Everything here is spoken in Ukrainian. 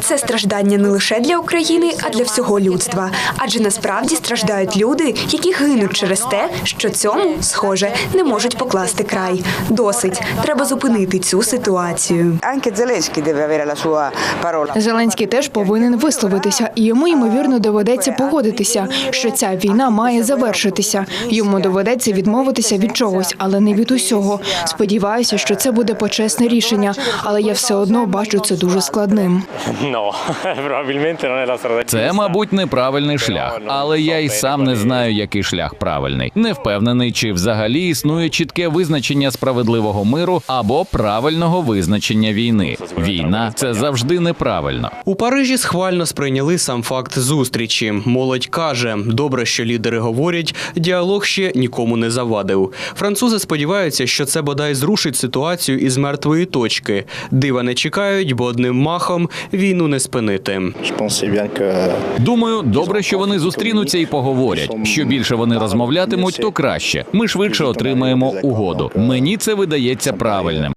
Це страждання не лише для України, а для всього людства. Адже насправді страждають люди, які гинуть через те, що цьому, схоже, не можуть покласти край. Досить. Треба зупинити цю ситуацію. Зеленський теж повинен висловитися, і йому ймовірно доведеться погодитися, що ця війна має завершитися. Йому доведеться відмовитися від чогось, але не від усього. Сподіваюся, що це буде почесне рішення, але я все одно бачу це дуже складним. Strada Це, мабуть, неправильний шлях, але я й сам не знаю, який шлях правильний. Не впевнений, чи взагалі існує чітке визначення справедливого миру або правильного визначення війни. Війна це завжди неправильно. У Парижі схвально сприйняли сам факт зустрічі. Молодь каже, добре, що лідери говорять, діалог ще нікому не завадив. Французи сподіваються, що це бодай зрушить ситуацію із мертвої точки. Дива не чекають, бо одним махом війну не спинити. Думаю, добре, що вони зустрінуться і поговорять. Що більше вони розмовлятимуть, то краще. Ми швидше отримаємо угоду. Мені це видається правильним.